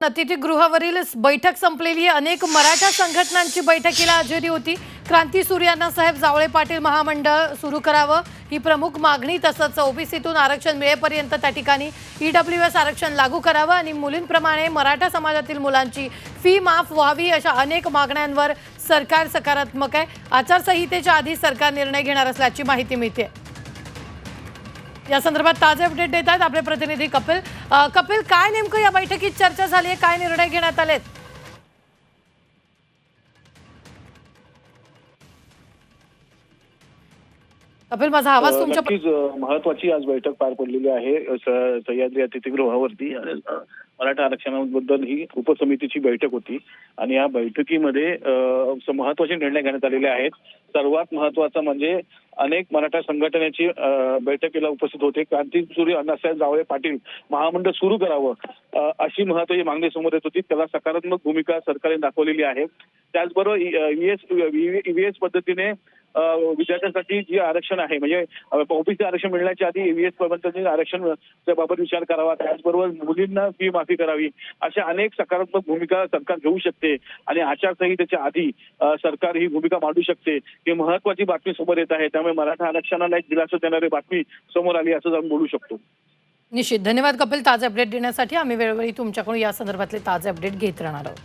अतिथीगृहावरील बैठक संपलेली अनेक मराठा संघटनांची बैठकीला हजेरी होती. क्रांती सूर्याना साहेब जावळे पाटील महामंडळ सुरू करावं. ही प्रमुख मागणी तसंच ओबीसीतून आरक्षण मिळेपर्यंत त्या ठिकाणी ईडब्ल्यू एस आरक्षण लागू करावं आणि मुलींप्रमाणे मराठा समाजातील मुलांची फी माफ व्हावी अशा अनेक मागण्यांवर सरकार सकारात्मक आहे. आचारसंहितेच्या आधी सरकार निर्णय घेणार असल्याची माहिती मिळते या संदर्भात ताजे अपडेट देत आहेत आपले प्रतिनिधी कपिल. कपिल काय नेमकं या बैठकीत चर्चा झाली आहे? काय निर्णय घेण्यात आलेत? कपिल माझा आवाज तुमच्या महत्वाची आज बैठक पार पडलेली आहे. सह्याद्री अतिथीगृहावरती मराठा आरक्षणाबद्दल ही उपसमितीची बैठक होती. आणि या बैठकीमध्ये महत्त्वाचे निर्णय घेण्यात आलेले आहेत. सर्वात महत्त्वाचा म्हणजे अनेक मराठा संघटनेची बैठकीला उपस्थित होते क्रांतीसूर्य अण्णासाहेब जावळे पाटील महामंडळ सुरू करावं अशी महत्वाची मागणी समोर येत होती त्याला सकारात्मक भूमिका सरकारने दाखवलेली आहे त्याचबरोबर ईव्हीएस पद्धतीने विद्यार्थ्यांसाठी जे आरक्षण आहे म्हणजे ओबीसी आरक्षण मिळण्याच्या आधी एव्हीएस पद्धतीने आरक्षण बाबत विचार करावा. त्याचबरोबर मुलींना फी माफी करावी. अशा अनेक सकारात्मक भूमिका सरकार घेऊ शकते आणि आचारसंहितेच्या आधी सरकार ही भूमिका मांडू शकते. ही महत्वाची बातमी समोर येत आहे. त्यामुळे मराठा आरक्षणाला एक दिलासा देणारी बातमी समोर आली असं आपण बोलू शकतो. निश्चित. धन्यवाद कपिल. ताजे अपडेट देण्यासाठी आम्ही वेळोवेळी तुमच्याकडून या संदर्भातले ताजे अपडेट घेत राहणार आहोत.